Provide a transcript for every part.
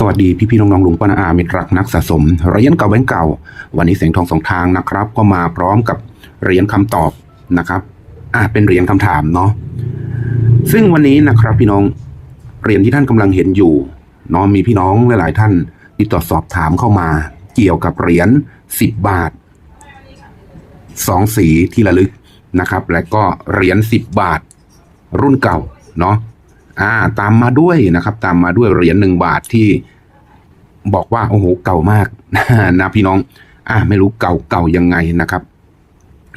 สวัสดีพี่พี่ๆน้องลุงป้านาอามิตรรักนักสะสมเหรียญเก่าแบงค์เก่า วันนี้เสียงทองสองทางนะครับ ก็มาพร้อมกับเหรียญคำตอบนะครับ อ่าเป็นเหรียญคำถามเนาะซึ่งวันนี้นะครับพี่น้องเหรียญที่ท่านกำลังเห็นอยู่เนาะมีพี่น้องหลาย ๆ ท่านติดต่อสอบถามเข้ามา เกี่ยวกับเหรียญสิบบาทสองสีที่ระลึกนะครับ และก็เหรียญสิบบาท รุ่นเก่าเนาะอ่าตามมาด้วยนะครับ ตามมาด้วยเหรียญหนึ่งบาทที่ บอกว่าโอ้โหเก่ามากนะพี่น้องอ่าไม่รู้เก่าเก่ายังไงนะครับ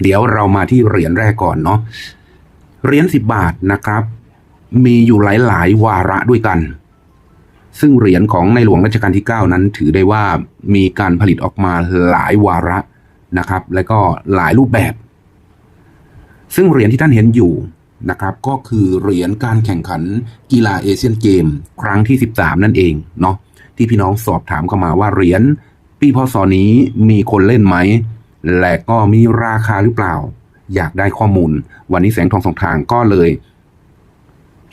เดี๋ยวเรามาที่เหรียญแรกก่อนเนาะเหรียญสิบบาทนะครับ มีอยู่หลาย ๆ วาระด้วยกัน ซึ่งเหรียญของในหลวงรัชกาลที่ 9 นั้น ถือได้ว่ามีการผลิตออกมาหลายวาระนะครับ และก็หลายรูปแบบ ซึ่งเหรียญที่ท่านเห็นอยู่นะครับก็คือเหรียญการแข่งขันกีฬาเอเชียนเกม ครั้งที่ 13 นั่นเองเนาะ ที่พี่น้องสอบถามเข้ามาว่าเหรียญปีพศนี้มีคนเล่นไหม และก็มีราคาหรือเปล่า อยากได้ข้อมูล วันนี้แสงทองสองทางก็เลย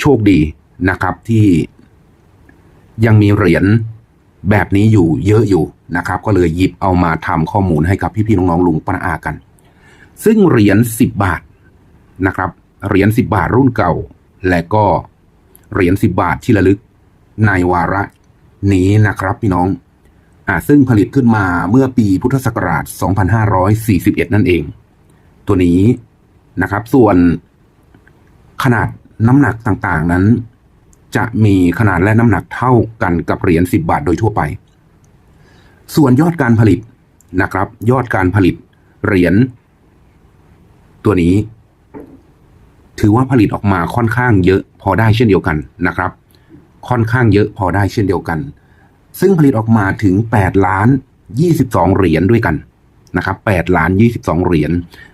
โชคดีนะครับที่ยังมีเหรียญแบบนี้อยู่เยอะอยู่นะครับ ก็เลยหยิบเอามาทำข้อมูลให้กับพี่ๆน้องๆลุงป้าอากัน ซึ่งเหรียญ10 บาทนะครับเหรียญ10 บาทรุ่นเก่า และก็เหรียญ10 บาทที่ระลึกในวาระ นี้นะครับพี่น้องอ่าซึ่งผลิตขึ้นมาเมื่อปีพุทธศักราช 2541 นั่นเอง ตัวนี้นะครับ ส่วนขนาดน้ำหนักต่างๆนั้น จะมีขนาดและน้ำหนักเท่ากันกับเหรียญ 10 บาทโดยทั่วไป ส่วนยอดการผลิตนะครับ ยอดการผลิตเหรียญตัวนี้ ถือว่าผลิตออกมาค่อนข้างเยอะพอได้เช่นเดียวกันนะครับ ค่อนข้างเยอะพอได้เช่นเดียวกัน ซึ่งผลิตออกมาถึง 8 ล้าน 22 เหรียญด้วยกันนะครับ8ล้าน 22 เหรียญ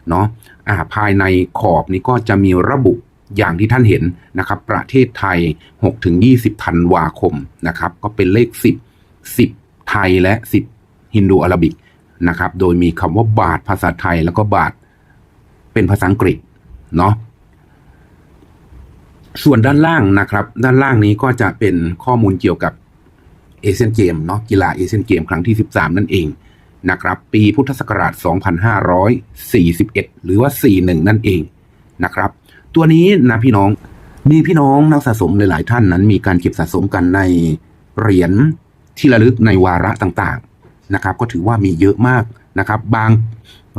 เนาะอ่าภายในขอบนี้ก็จะมีระบุอย่างที่ท่านเห็นนะครับ ประเทศไทย6ถึง20ธันวาคมนะครับ ก็เป็นเลข 10 10 ไทยและ 10 ฮินดูอาราบิกนะครับ โดยมีคำว่าบาทภาษาไทยแล้วก็บาทเป็นภาษาอังกฤษเนาะ ส่วนด้านล่างนะครับ ด้านล่างนี้ก็จะเป็นข้อมูลเกี่ยวกับเอเชียนเกมเนาะกีฬาเอเชียนเกมครั้งที่ 13 นั่นเองนะครับ ปีพุทธศักราช 2541 หรือว่า 41 นั่นเองนะครับ ตัวนี้นะพี่น้องมีพี่น้องนักสะสมหลาย ๆ ท่านนั้น มีการเก็บสะสมกันในเหรียญที่ระลึกในวาระต่าง ๆ นะครับ ก็ถือว่ามีเยอะมากนะครับ บาง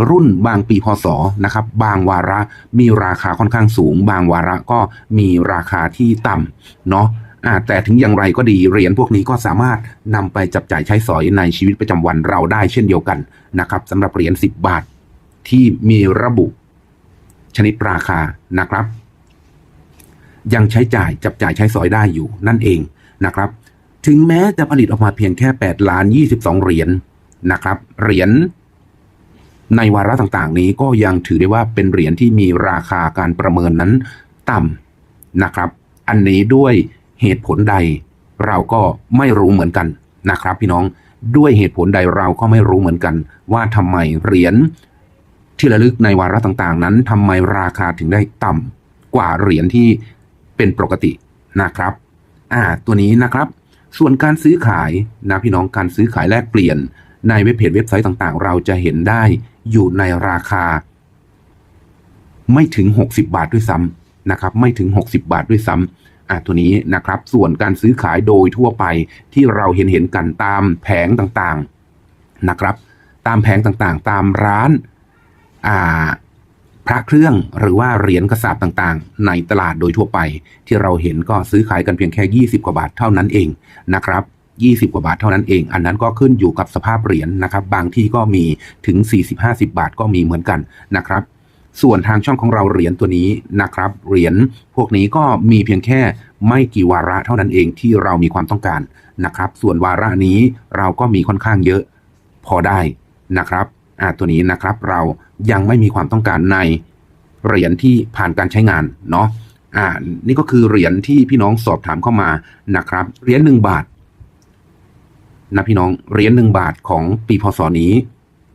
รุ่นบางปีพศนะครับบางวาระมีราคาค่อนข้างสูง บางวาระก็มีราคาที่ต่ำเนาะแต่ถึงอย่างไรก็ดีเหรียญพวกนี้ก็สามารถนำไปจับจ่ายใช้สอยในชีวิตประจำวันเราได้เช่นเดียวกันนะครับสำหรับเหรียญ10 บาทที่มีระบุชนิดราคานะครับ ยังใช้จ่ายจับจ่ายใช้สอยได้อยู่นั่นเองนะครับ ถึงแม้จะผลิตออกมาเพียงแค่ 8 ล้าน 22 เหรียญนะครับเหรียญ ในวาระต่างๆ นี้ก็ยังถือได้ว่าเป็นเหรียญที่มีราคาการประเมินนั้นต่ำนะครับ อันนี้ด้วยเหตุผลใด เราก็ไม่รู้เหมือนกันนะครับ พี่น้องด้วยเหตุผลใดเราก็ไม่รู้เหมือนกัน ว่าทำไมเหรียญที่ระลึกในวาระต่างๆ นั้นทำไมราคาถึงได้ต่ำกว่าเหรียญที่เป็นปกตินะครับ อ่า ตัวนี้นะครับ ส่วนการซื้อขายนะพี่น้องการซื้อขายแลกเปลี่ยนในเว็บเพจเว็บไซต์ต่างๆ เราจะเห็นได้ อยู่ในราคา ไม่ถึง 60 บาทด้วยซ้ำนะครับ ไม่ถึง 60 บาทด้วยซ้ำอ่าตัวนี้นะครับ ส่วนการซื้อขายโดยทั่วไปที่เราเห็นเห็นกันตามแผงต่างๆนะครับ ตามแผงต่างๆ ตามร้านอ่าพระเครื่องหรือว่าเหรียญกระสาบต่างๆ ในตลาดโดยทั่วไป ที่เราเห็นก็ซื้อขายกันเพียงแค่ 20 กว่าบาทเท่านั้นเองนะครับ 20 กว่าบาทเท่านั้นเอง อันนั้นก็ขึ้นอยู่กับสภาพเหรียญนะครับ บางที่ก็มีถึง 40-50 บาทก็มีเหมือนกันนะครับ ส่วนทางช่องของเราเหรียญตัวนี้นะครับ เหรียญพวกนี้ก็มีเพียงแค่ไม่กี่วาระเท่านั้นเองที่เรามีความต้องการนะครับ ส่วนวาระนี้เราก็มีค่อนข้างเยอะพอได้นะครับอ่าตัวนี้นะครับเรายังไม่มีความต้องการในเหรียญที่ผ่านการใช้งานเนาะอ่านี่ก็คือเหรียญที่พี่น้องสอบถามเข้ามานะครับเหรียญหนึ่งบาท นะพี่น้องเหรียญหนึ่งบาทของปีพศนี้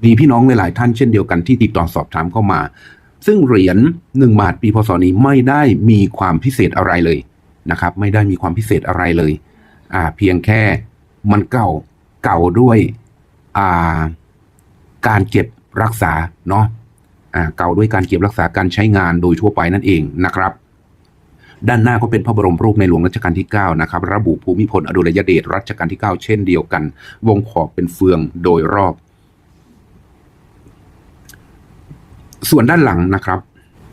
มีพี่น้องหลาย ๆ ท่านเช่นเดียวกันที่ติดต่อสอบถามเข้ามา ซึ่งเหรียญหนึ่งบาทปีพศนี้ไม่ได้มีความพิเศษอะไรเลยนะครับ ไม่ได้มีความพิเศษอะไรเลย อ่า เพียงแค่มันเก่าเก่าด้วยอ่าการเก็บรักษาเนาะอ่าเก่าด้วยการเก็บรักษาการใช้งานโดยทั่วไปนั่นเองนะครับ ด้านหน้าก็เป็นพระบรมรูปในหลวงรัชกาลที่ 9 นะครับ ระบุภูมิพลอดุลยเดชรัชกาลที่ 9 เช่นเดียวกัน วงขอบเป็นเฟืองโดยรอบ ส่วนด้านหลังนะครับ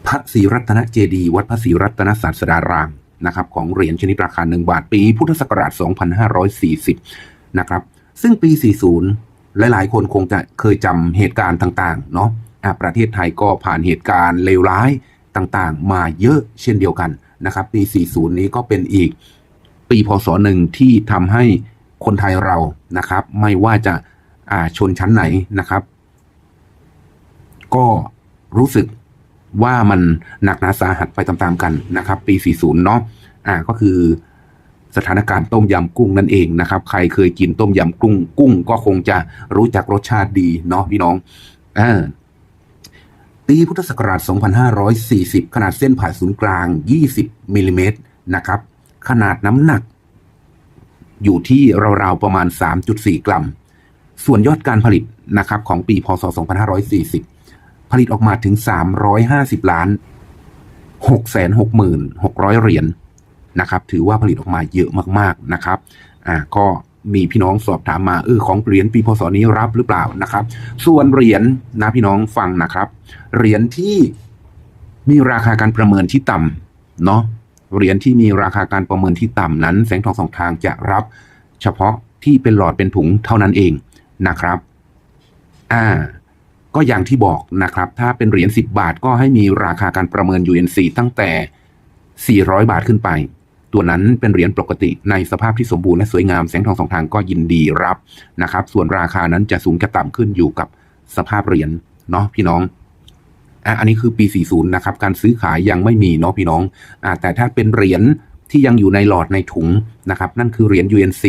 พระศรีรัตนเจดีย์วัดพระศรีรัตนศาสดารามนะครับของเหรียญชนิดราคาหนึ่งบาท ปีพุทธศักราช 2540 นะครับ ซึ่งปี 40 หลายๆ คนคงจะเคยจำเหตุการณ์ต่างๆ เนาะอะประเทศไทยก็ผ่านเหตุการณ์เลวร้ายต่างๆ มาเยอะเช่นเดียวกัน นะครับ ปี 40 นี้ก็เป็นอีกปีพศหนึ่งที่ทำให้คนไทยเรานะครับ ไม่ว่าจะอ่าชนชั้นไหนนะครับ ก็รู้สึกว่ามันหนักหนาสาหัสไปตามๆกันนะครับ ปี 40 เนาะอ่าก็คือสถานการณ์ต้มยำกุ้งนั่นเองนะครับ ใครเคยกินต้มยำกุ้งกุ้งก็คงจะรู้จักรสชาติดีเนาะพี่น้องอ่า ปีพุทธศักราช 2540 ขนาดเส้นผ่าศูนย์กลาง 20 มิลลิเมตรนะครับ ขนาดน้ำหนัก อยู่ที่ราวๆประมาณ 3.4 กรัม ส่วนยอดการผลิตนะครับของปีพศ 2540 ผลิตออกมาถึง 350 ล้าน 666,600 เหรียญนะครับ ถือว่าผลิตออกมาเยอะมากๆนะครับ อ่า ก็ มีพี่น้องสอบถามมาเออของเหรียญปีพศนี้รับหรือเปล่านะครับ ส่วนเหรียญนะพี่น้องฟังนะครับ เหรียญที่มีราคาการประเมินที่ต่ำเนาะเหรียญที่มีราคาการประเมินที่ต่ำนั้น แสงทองสองทางจะรับ เฉพาะที่เป็นหลอดเป็นถุงเท่านั้นเองนะครับ อ่า ก็อย่างที่บอกนะครับ ถ้าเป็นเหรียญ10 บาทก็ให้มีราคาการประเมิน UNC ตั้งแต่ 400 บาทขึ้นไป ตัวนั้นเป็นเหรียญปกติในสภาพที่สมบูรณ์และสวยงามแสงทองสองทางก็ยินดีรับนะครับ ส่วนราคานั้นจะสูงจะต่ำขึ้นอยู่กับสภาพเหรียญเนาะพี่น้องอะอันนี้คือปี 40 นะครับ การซื้อขายยังไม่มีเนาะพี่น้องอแต่ถ้าเป็นเหรียญที่ยังอยู่ในหลอดในถุงนะครับ นั่นคือเหรียญ UNC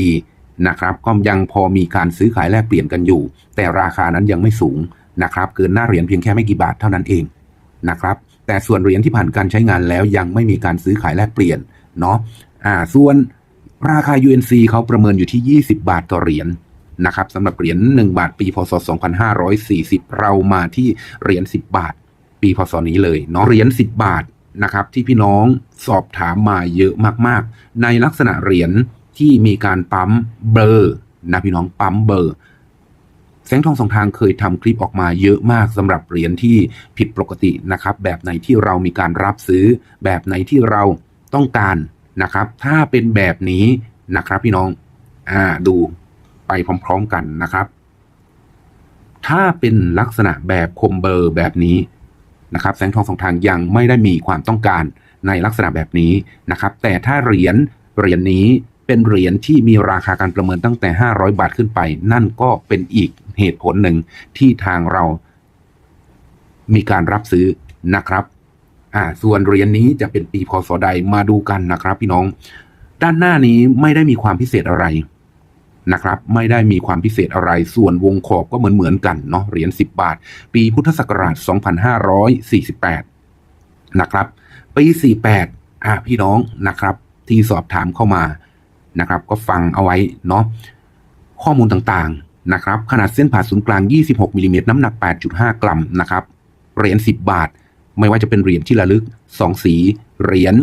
นะครับ ก็ยังพอมีการซื้อขายแลกเปลี่ยนกันอยู่ แต่ราคานั้นยังไม่สูงนะครับ เกินหน้าเหรียญเพียงแค่ไม่กี่บาทเท่านั้นเองนะครับ แต่ส่วนเหรียญที่ผ่านการใช้งานแล้วยังไม่มีการซื้อขายแลกเปลี่ยน เนาะอ่าส่วนราคา UNC เขาประเมินอยู่ที่ 20 บาทต่อเหรียญนะครับสำหรับเหรียญ1บาทปีพศ 2540 เรามาที่เหรียญ10 บาท ปีพศนี้เลยเนาะเหรียญ10 บาทนะครับ ที่พี่น้องสอบถามมาเยอะมากๆ ในลักษณะเหรียญที่มีการปั๊มเบอร์นะพี่น้องปั๊มเบอร์แสงทองสองทางเคยทำคลิปออกมาเยอะมากสำหรับเหรียญที่ผิดปกตินะครับ แบบไหนที่เรามีการรับซื้อ แบบไหนที่เรา ต้องการนะครับ ถ้าเป็นแบบนี้นะครับพี่น้องอ่าดูไปพร้อมๆกันนะครับ ถ้าเป็นลักษณะแบบคมเบอร์แบบนี้นะครับ แสงทองสองทางยังไม่ได้มีความต้องการในลักษณะแบบนี้นะครับ แต่ถ้าเหรียญเหรียญนี้เป็นเหรียญที่มีราคาการประเมินตั้งแต่ 500 บาทขึ้นไป นั่นก็เป็นอีกเหตุผลหนึ่งที่ทางเรามีการรับซื้อนะครับ อ่า ส่วนเหรียญนี้จะเป็นปีพศใดมาดูกันนะครับ พี่น้อง ด้านหน้านี้ไม่ได้มีความพิเศษอะไรนะครับ ไม่ได้มีความพิเศษอะไร ส่วนวงขอบก็เหมือนเหมือนกันเนาะเหรียญ10 บาท ปีพุทธศักราช 2548 นะครับ ปี 48 อ่าพี่น้องนะครับ ที่สอบถามเข้ามานะครับ ก็ฟังเอาไว้เนาะข้อมูลต่างๆนะครับ ขนาดเส้นผ่าศูนย์กลาง 26มิลลิเมตรน้ำหนัก 8.5 กรัมนะครับเหรียญ10 บาท ไม่ว่าจะเป็นเหรียญที่ระลึก 2 สี เหรียญ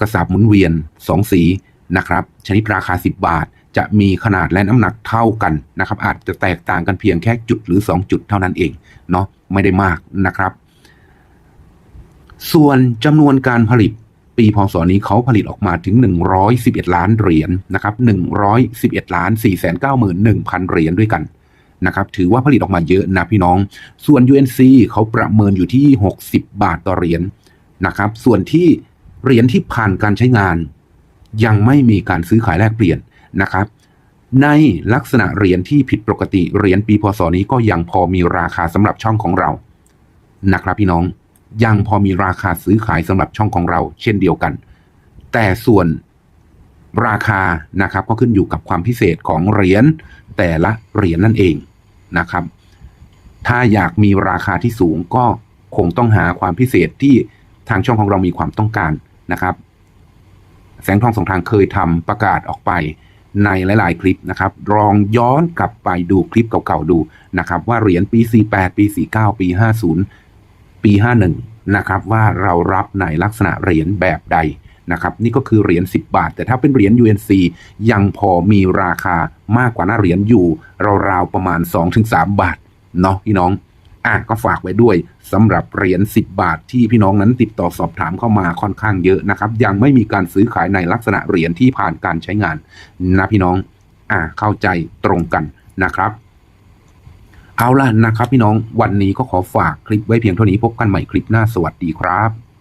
กระสาบหมุนเวียน 2 สีนะครับชนิดราคา 10 บาท จะมีขนาดและน้ำหนักเท่ากันนะครับ อาจจะแตกต่างกันเพียงแค่จุดหรือ 2 จุดเท่านั้นเองเนาะไม่ได้มากนะครับ ส่วนจำนวนการผลิตปีพศนี้เขาผลิตออกมาถึง 111 ล้านเหรียญนะครับ 111 ล้าน 491,000 เหรียญด้วยกัน นะครับถือว่าผลิตออกมาเยอะนะพี่น้อง ส่วน UNC เขาประเมินอยู่ที่ 60 บาทต่อเหรียญนะครับ ส่วนที่เหรียญที่ผ่านการใช้งาน ยังไม่มีการซื้อขายแลกเปลี่ยนนะครับ ในลักษณะเหรียญที่ผิดปกติเหรียญปีพศนี้ก็ยังพอมีราคาสำหรับช่องของเรานะครับพี่น้องยังพอมีราคาซื้อขายสำหรับช่องของเรา เช่นเดียวกัน แต่ส่วนราคานะครับก็ขึ้นอยู่กับความพิเศษของเหรียญแต่ละเหรียญนั่นเอง นะครับ ถ้าอยากมีราคาที่สูงก็คงต้องหาความพิเศษที่ทางช่องของเรามีความต้องการนะครับ แสงทองสองทางเคยทำประกาศออกไปในหลาย ๆ คลิปนะครับ ลองย้อนกลับไปดูคลิปเก่า ๆ ดูนะครับ ว่าเหรียญปี 48 ปี 49 ปี 50 ปี 51 นะครับ ว่าเรารับในลักษณะเหรียญแบบใด นะครับนี่ก็คือเหรียญ10 บาท แต่ถ้าเป็นเหรียญ UNC ยังพอมีราคามากกว่าหน้าเหรียญอยู่ราวๆประมาณ 2-3 บาทเนาะพี่น้องอะก็ฝากไว้ด้วยสำหรับเหรียญ10 บาทที่พี่น้องนั้นติดต่อสอบถามเข้ามาค่อนข้างเยอะนะครับ ยังไม่มีการซื้อขายในลักษณะเหรียญที่ผ่านการใช้งานนะพี่น้องอะเข้าใจตรงกันนะครับ เอาล่ะนะครับพี่น้องวันนี้ก็ขอฝากคลิปไว้เพียงเท่านี้พบกันใหม่คลิปหน้าสวัสดีครับ